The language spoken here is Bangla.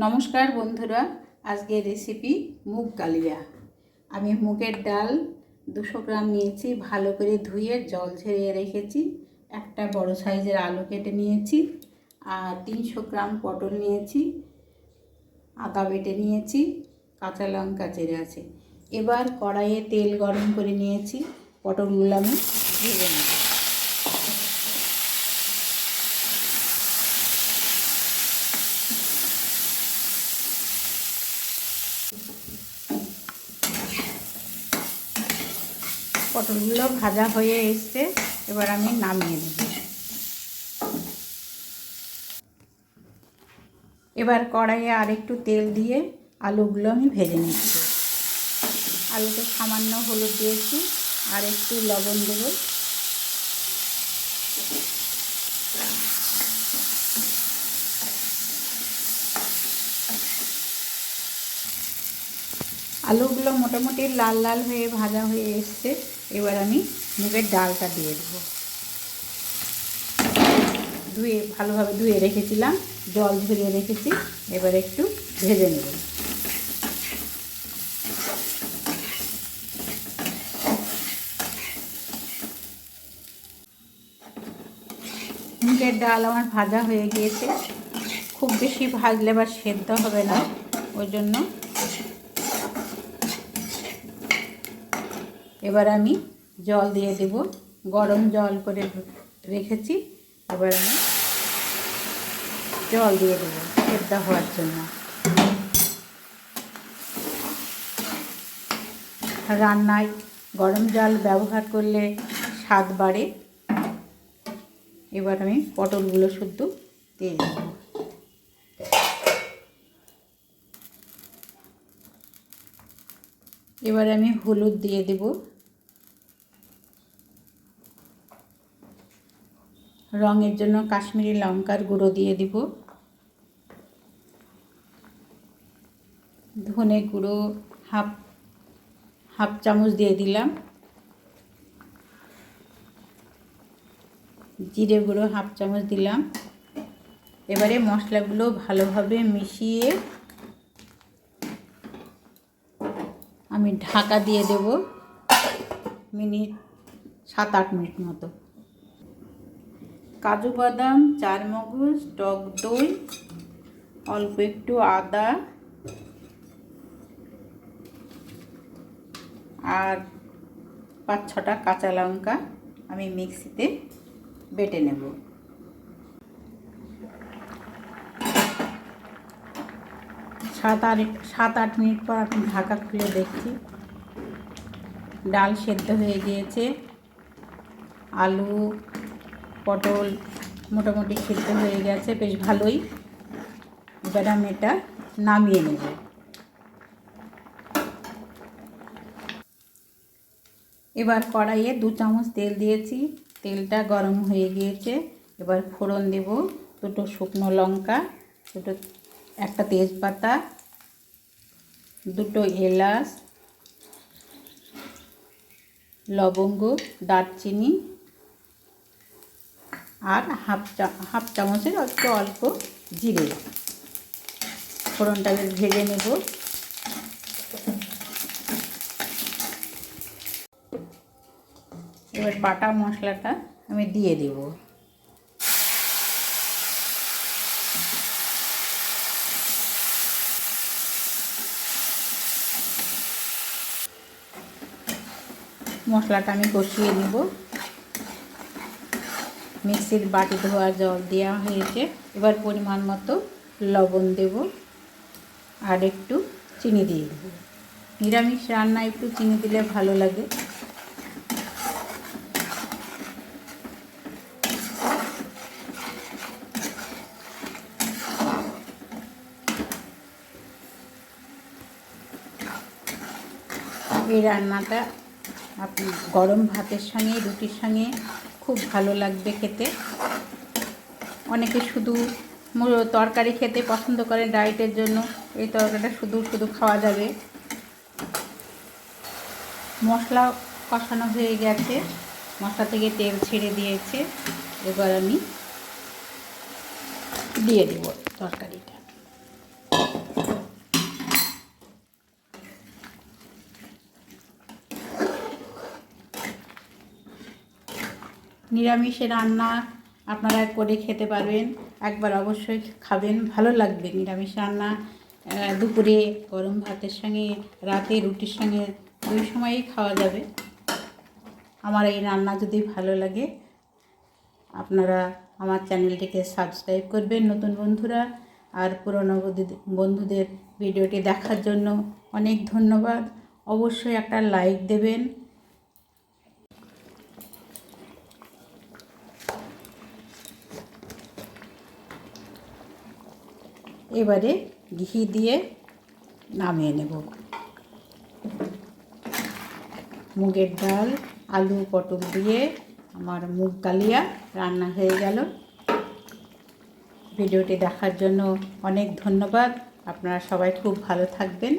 নমস্কার বন্ধুরা, আজকের রেসিপি মুগ কালিয়া আমি মুগের ডাল দুশো গ্রাম নিয়েছি, ভালো করে ধুয়ে জল ঝরিয়ে রেখেছি, একটা বড় সাইজের আলু কেটে নিয়েছি, আর তিনশো গ্রাম পটল নিয়েছি, আদা বেটে নিয়েছি, কাঁচা লঙ্কা চেড়ে আছে। এবার কড়াইয়ে তেল গরম করে নিয়েছি, পটলগুলো আমি ভেজে নেব। পটলগুলো ভাজা হয়ে এসছে, এবার আমি নামিয়ে নেব। এবার কড়াইয়ে আর একটু তেল দিয়ে আলুগুলো আমি ভেজে নিচ্ছি আলুতে সামান্য হলুদ দিয়েছি, আর একটু লবণ দেবো। আলুগুলো মোটামুটি লাল লাল হয়ে ভাজা হয়ে এসছে। এবার আমি মুগের ডালটা দিয়ে দেবো। ধুয়ে, ভালোভাবে ধুয়ে রেখেছিলাম, জল ঝরিয়ে রেখেছি। এবার একটু ভেজে নেব। মুগের ডাল আমার ভাজা হয়ে গিয়েছে। খুব বেশি ভাজলে বা সেদ্ধ হবে না, ওই জন্য এবার আমি জল দিয়ে দেব। গরম জল করে রেখেছি। এবার আমি জল দিয়ে দেবো সেদ্ধ হওয়ার জন্য। রান্নায় গরম জল ব্যবহার করলে স্বাদ বাড়ে। এবার আমি পটলগুলো শুদ্ধ দিয়ে দেব। এবার আমি হলুদ দিয়ে দেবো। রঙের জন্য কাশ্মীরি লঙ্কার গুঁড়ো দিয়ে দিব। ধনে গুঁড়ো হাফ হাফ চামচ দিয়ে দিলাম। জিরে গুঁড়ো হাফ চামচ দিলাম। এবারে মশলাগুলো ভালোভাবে মিশিয়ে আমি ঢাকা দিয়ে দেব মিনিট সাত আট মিনিট মতো। কাজু বাদাম, চারমগজ, টক দই, অল্প একটু আদা আর পাঁচ ছটা কাঁচা লঙ্কা আমি মিক্সিতে বেটে নেব। সাত আট সাত আট মিনিট পর আমি ঢাকা খুলে দেখছি। ডাল সেদ্ধ হয়ে গিয়েছে। আলু পটল মোটামুটি সিদ্ধ হয়ে গেছে, বেশ ভালোই। এবার আমি এটা নামিয়ে নেব। এবার কড়াইয়ে দু চামচ তেল দিয়েছি। তেলটা গরম হয়ে গিয়েছে। এবার ফোড়ন দেব দুটো শুকনো লঙ্কা, দুটো, একটা তেজপাতা, দুটো এলাচ, লবঙ্গ, দারচিনি আর হাফ চা, হাফ চামচের একটু অল্প জিরে। ফোড়নটাকে ভেজে নেব। এবার বাটা মশলাটা আমি দিয়ে দেব। মশলাটা আমি কষিয়ে নেব। মিক্সির বাটি ধোয়া জল দেওয়া হয়েছে। এবার পরিমাণ মতো লবণ দেব আর একটু চিনি দিয়ে দেবো। নিরামিষ রান্না একটু চিনি দিলে ভালো লাগে। এই রান্নাটা আপনি গরম ভাতের সঙ্গে, রুটির সঙ্গে খুব ভালো লাগবে খেতে। অনেকে শুধু তরকারি খেতে পছন্দ করে ডায়েটের জন্য। এই তরকারিটা শুধু শুধু খাওয়া যাবে। মশলা কষানো হয়ে গেছে। মশলা থেকে তেল ছেড়ে দিয়েছে। এবার আমি দিয়ে দেব তরকারিটা। নিরামিষে রান্না আপনারা করে খেতে পারবেন। একবার অবশ্যই খাবেন, ভালো লাগবে নিরামিষ রান্না। দুপুরে গরম ভাতের সঙ্গে, রাতে রুটির সঙ্গে দুই সময়ই খাওয়া যাবে। আমার এই রান্না যদি ভালো লাগে, আপনারা আমার চ্যানেলটিকে সাবস্ক্রাইব করবেন নতুন বন্ধুরা। আর পুরনো বন্ধুদের- ভিডিওটি দেখার জন্য অনেক ধন্যবাদ। অবশ্যই একটা লাইক দেবেন। এবারে ঘি দিয়ে নামিয়ে নেব। মুগের ডাল, আলু, পটল দিয়ে আমার মুগ কালিয়া রান্না হয়ে গেল। ভিডিওটি দেখার জন্য অনেক ধন্যবাদ। আপনারা সবাই খুব ভালো থাকবেন।